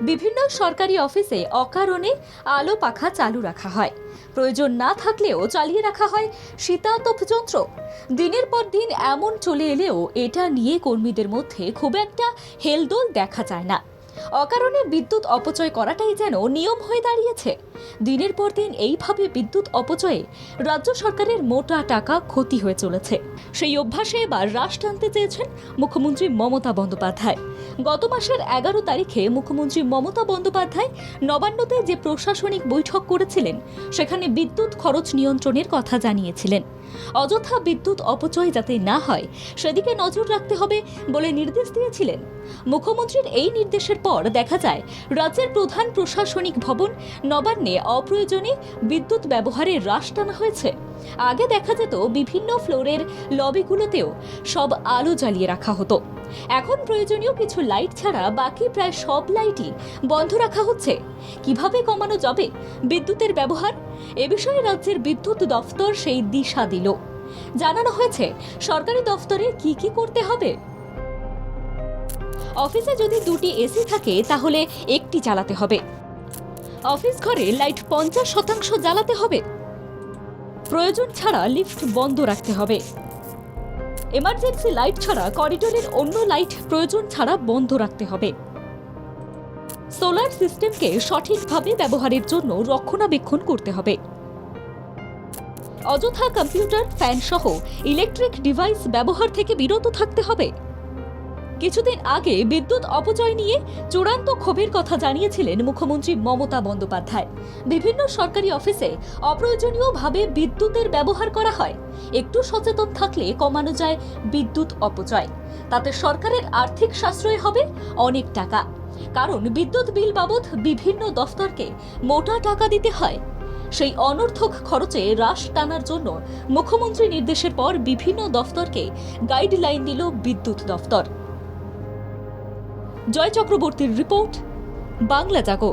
বিভিন্ন সরকারি অফিসে অকারণে আলো পাখা চালু রাখা হয়। প্রয়োজন না থাকলেও চালিয়ে রাখা হয় শীতাতপ যন্ত্র। দিনের পর দিন এমন চলে এলেও এটা নিয়ে কর্মীদের মধ্যে খুব একটা হেলদোল দেখা যায় না। অকারণে বিদ্যুৎ অপচয় করাটাই যেন নিয়ম হয়ে দাঁড়িয়েছে। দিনের পর দিন এইভাবে বিদ্যুৎ অপচয়ে রাজ্য সরকারের মোটা টাকা ক্ষতি হয়ে চলেছে। সেই অভ্যাসে এবার হ্রাস টানতে চেয়েছেন মুখ্যমন্ত্রী মমতা বন্দ্যোপাধ্যায়। গত মাসের এগারো তারিখে মুখ্যমন্ত্রী মমতা বন্দ্যোপাধ্যায় নবান্নতে যে প্রশাসনিক বৈঠক করেছিলেন, সেখানে বিদ্যুৎ খরচ নিয়ন্ত্রণের কথা জানিয়েছিলেন। অযথা বিদ্যুৎ অপচয় যাতে না হয়, সেদিকে নজর রাখতে হবে বলে নির্দেশ দিয়েছিলেন। মুখ্যমন্ত্রীর এই নির্দেশের পর দেখা যায়, রাজ্যের প্রধান প্রশাসনিক ভবন নবান্নে অপ্রয়োজনে বিদ্যুৎ ব্যবহারে হ্রাস টানা হয়েছে। আগে দেখা যেত বিভিন্ন ফ্লোরের লবিগুলোতেও সব আলো জ্বালিয়ে রাখা হতো। এখন প্রয়োজনীয় কিছু লাইট ছাড়া বাকি প্রায় সব লাইটই বন্ধ রাখা হচ্ছে। কীভাবে কমানো যাবে? বিদ্যুতের ব্যবহার? এ বিষয়ে রাজ্যের বিদ্যুৎ দফতর সেই দিশা দিল। জানানো হয়েছে, সরকারি দফতরে কি কি করতে হবে? অফিসে যদি দুটি এসি থাকে, তাহলে একটি চালাতে হবে। অফিস ঘরে লাইট পঞ্চাশ শতাংশ জ্বালাতে হবে। প্রয়োজন ছাড়া লিফট বন্ধ রাখতে হবে। এমার্জেন্সি লাইট ছাড়া করিডোরের অন্য লাইট প্রয়োজন ছাড়া বন্ধ রাখতে হবে। সোলার সিস্টেমকে সঠিকভাবে ব্যবহারের জন্য রক্ষণাবেক্ষণ করতে হবে। অযথা কম্পিউটার ফ্যান সহ ইলেকট্রিক ডিভাইস ব্যবহার থেকে বিরত থাকতে হবে। কিছুদিন আগে বিদ্যুৎ অপচয় নিয়ে চূড়ান্ত ক্ষোভের কথা জানিয়েছিলেন মুখ্যমন্ত্রী মমতা বন্দ্যোপাধ্যায়। বিভিন্ন সরকারি অফিসে অপ্রয়োজনীয়ভাবে বিদ্যুতের ব্যবহার করা হয়। একটু সচেতন থাকলে কমানো যায় বিদ্যুৎ অপচয়। তাতে সরকারের আর্থিক সাশ্রয় হবে অনেক টাকা। কারণ বিদ্যুৎ বিল বাবদ বিভিন্ন দফতরকে মোটা টাকা দিতে হয়। সেই অনর্থক খরচে হ্রাস টানার জন্য মুখ্যমন্ত্রী নির্দেশের পর বিভিন্ন দফতরকে গাইডলাইন দিল বিদ্যুৎ দফতর। জয় চক্রবর্তীর রিপোর্ট বাংলা জাগো।